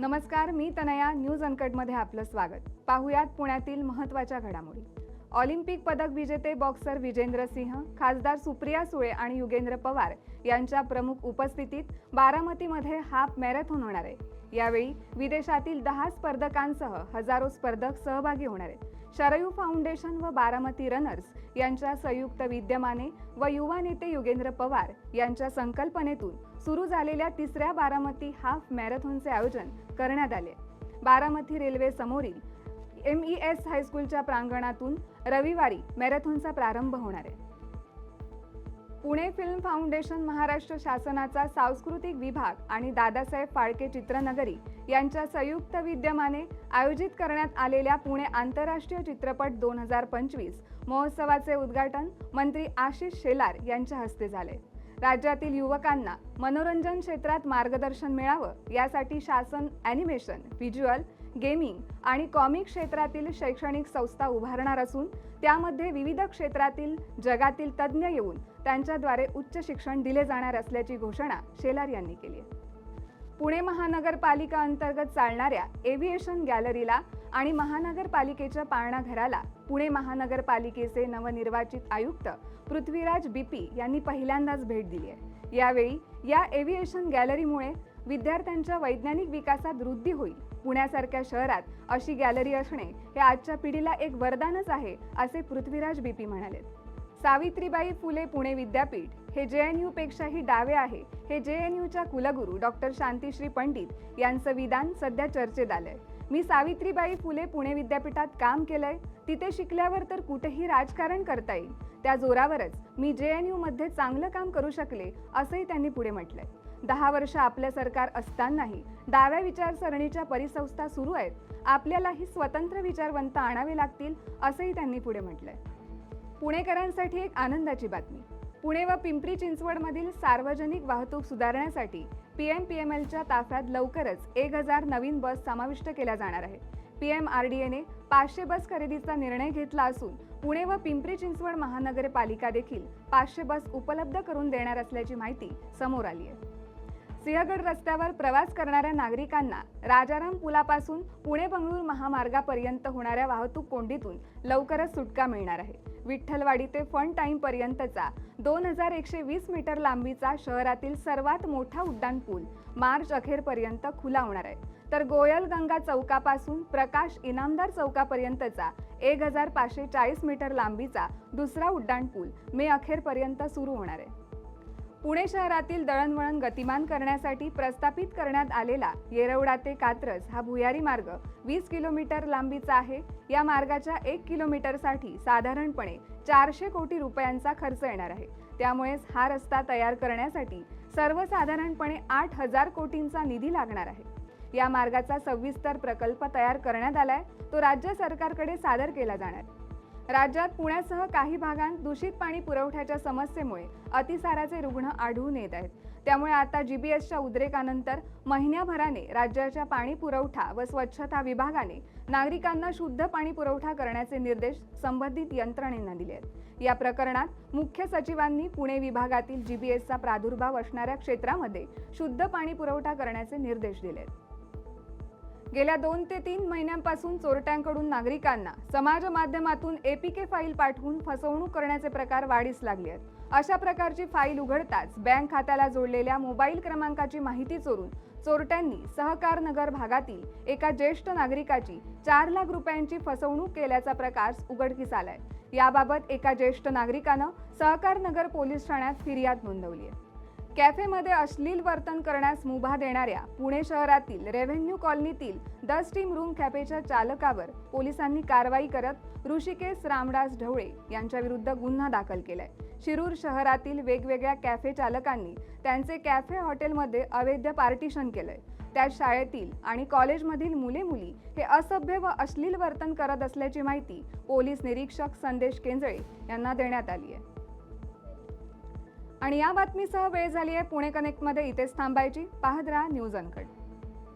नमस्कार मी तनया न्यूज अनकटमध्ये आपलं स्वागत. पाहुयात पुण्यातील महत्त्वाच्या घडामोडी. ऑलिम्पिक पदक विजेते बॉक्सर विजेंद्र सिंह खासदार सुप्रिया सुळे आणि युगेंद्र पवार यांच्या प्रमुख उपस्थितीत बारामतीमध्ये हाफ मॅरेथॉन होणार आहे. यावेळी विदेशातील दहा स्पर्धकांसह हजारो स्पर्धक सहभागी होणार आहेत. शरयू फाउंडेशन व बारामती रनर्स यांच्या संयुक्त विद्यमाने व युवा नेते युगेंद्र पवार यांच्या संकल्पनेतून सुरू झालेल्या तिसऱ्या बारामती हाफ मॅरेथॉनचे आयोजन करण्यात आले. बारामती रेल्वे समोरील एम ई एस हायस्कूलच्या प्रांगणातून रविवारी मॅरेथॉनचा प्रारंभ होणार आहे. पुणे फिल्म फाउंडेशन महाराष्ट्र शासनाचा सांस्कृतिक विभाग आणि दादासाहेब फाळके चित्रनगरी यांच्या संयुक्त विद्यमाने आयोजित करण्यात आलेल्या पुणे आंतरराष्ट्रीय चित्रपट दोन हजार पंचवीस महोत्सवाचे उद्घाटन मंत्री आशिष शेलार यांच्या हस्ते झाले. राज्यातील युवकांना मनोरंजन क्षेत्रात मार्गदर्शन मिळावं यासाठी शासन ॲनिमेशन व्हिज्युअल गेमिंग आणि कॉमिक क्षेत्रातील शैक्षणिक संस्था उभारणार असून त्यामध्ये विविध क्षेत्रातील जगातील तज्ज्ञ येऊन त्यांच्याद्वारे उच्च शिक्षण दिले जाणार असल्याची घोषणा शेलार यांनी केली आहे. पुणे महानगरपालिका अंतर्गत चालणाऱ्या एव्हिएशन गॅलरीला आणि महानगरपालिकेच्या पाळणाघराला पुणे महानगरपालिकेचे नवनिर्वाचित आयुक्त पृथ्वीराज बीपी यांनी पहिल्यांदाच भेट दिली आहे. यावेळी या एव्हिएशन गॅलरीमुळे विद्यार्थ्यांच्या वैज्ञानिक विकासात वृद्धी होईल. पुण्यासारख्या शहरात अशी गॅलरी असणे हे आजच्या पिढीला एक वरदानच आहे असे पृथ्वीराज बीपी म्हणाले सावित्रीबाई फुले पुणे विद्यापीठ हे जे एन यू पेक्षाही डावे आहे. हे जे एन यूच्या कुलगुरू डॉक्टर शांतीश्री पंडित यांचं विधान सध्या चर्चेत आलंय. मी सावित्रीबाई फुले पुणे विद्यापीठात काम केलंय. तिथे शिकल्यावर तर कुठेही राजकारण करता येईल. त्या जोरावरच मी जे एनमध्ये चांगलं काम करू शकले असंही त्यांनी पुढे म्हटलंय. दहा वर्ष आपलं सरकार असतानाही डाव्या विचारसरणीच्या परिसंस्था सुरू आहेत. आपल्यालाही स्वतंत्र विचारवंत आणावे लागतील असंही त्यांनी पुढे म्हटलंय. पुणेकरांसाठी एक आनंदाची बातमी. पुणे व पिंपरी चिंचवडमधील सार्वजनिक वाहतूक सुधारण्यासाठी पी एम पी एम एलच्या ताफ्यात लवकरच एक हजार नवीन बस समाविष्ट केल्या जाणार आहे पी एम आर डी एने पाचशे बस खरेदीचा निर्णय घेतला असून पुणे व पिंपरी चिंचवड महानगरपालिका देखील पाचशे बस उपलब्ध करून देणार असल्याची माहिती समोर आली आहे. सिंहगड रस्त्यावर प्रवास करणाऱ्या नागरिकांना राजाराम पुलापासून पुणे बंगळूर महामार्गापर्यंत होणाऱ्या वाहतूक कोंडीतून लवकरच सुटका मिळणार आहे. विठ्ठलवाडी ते फन टाईम पर्यंतचा दोन हजार एकशे वीस मीटर लांबीचा शहरातील सर्वात मोठा उड्डाण पूल मार्च अखेरपर्यंत खुला होणार आहे. तर गोयल गंगा चौकापासून प्रकाश इनामदार चौकापर्यंतचा एक हजार पाचशे चाळीस मीटर लांबीचा दुसरा उड्डाण पूल मे अखेरपर्यंत सुरू होणार आहे. पुणे शहरातील दळणवळण गतिमान करण्यासाठी प्रस्थापित करण्यात आलेला येरवडा ते कात्रज हा भुयारी मार्ग वीस किलोमीटर लांबीचा आहे. या मार्गाच्या एक किलोमीटरसाठी साधारणपणे चारशे कोटी रुपयांचा खर्च येणार आहे. त्यामुळेच हा रस्ता तयार करण्यासाठी सर्वसाधारणपणे आठ हजार कोटींचा निधी लागणार आहे. या मार्गाचा सविस्तर प्रकल्प तयार करण्यात आलाय. तो राज्य सरकारकडे सादर केला जाणार. राज्यात पुण्यासह काही भागांत दूषित पाणी पुरवठ्याच्या समस्येमुळे अतिसाराचे रुग्ण आढळून येत आहेत. त्यामुळे आता जी बी एसच्या उद्रेकानंतर महिन्याभराने राज्याच्या पाणी पुरवठा व स्वच्छता विभागाने नागरिकांना शुद्ध पाणी पुरवठा करण्याचे निर्देश संबंधित यंत्रणेंना दिले आहेत. या प्रकरणात मुख्य सचिवांनी पुणे विभागातील जी बी एसचा प्रादुर्भाव असणाऱ्या क्षेत्रामध्ये शुद्ध पाणी पुरवठा करण्याचे निर्देश दिले आहेत. गेल्या दोन ते तीन महिन्यांपासून चोरट्यांकडून नागरिकांना समाज माध्यमातून एपीके फाईल पाठवून फसवणूक करण्याचे प्रकार वाढीस लागले आहेत. अशा प्रकारची फाईल उघडताच बँक खात्याला जोडलेल्या मोबाईल क्रमांकाची माहिती चोरून चोरट्यांनी सहकार नगर भागातील एका ज्येष्ठ नागरिकाची चार लाख रुपयांची फसवणूक केल्याचा प्रकार उघडकीस आलाय. याबाबत एका ज्येष्ठ नागरिकानं सहकार नगर पोलीस ठाण्यात फिर्याद नोंदवली आहे. कॅफेमध्ये अश्लील वर्तन करण्यास मुभा देणाऱ्या पुणे शहरातील रेव्हेन्यू कॉलनीतील द स्टीम रूम कॅफेच्या चालकावर पोलिसांनी कारवाई करत ऋषिकेश रामदास ढवळे यांच्याविरुद्ध गुन्हा दाखल केलाय. शिरूर शहरातील वेगवेगळ्या कॅफे चालकांनी त्यांचे कॅफे हॉटेलमध्ये अवैध पार्टिशन केलंय. त्यात शाळेतील आणि कॉलेजमधील मुले मुली हे असभ्य व अश्लील वर्तन करत असल्याची माहिती पोलीस निरीक्षक संदेश केंजळे यांना देण्यात आली आहे. आणि या बातमीसह वेळ झाली आहे पुणे कनेक्टमध्ये इथेच थांबायची. पाहत राहा न्यूज अनकट.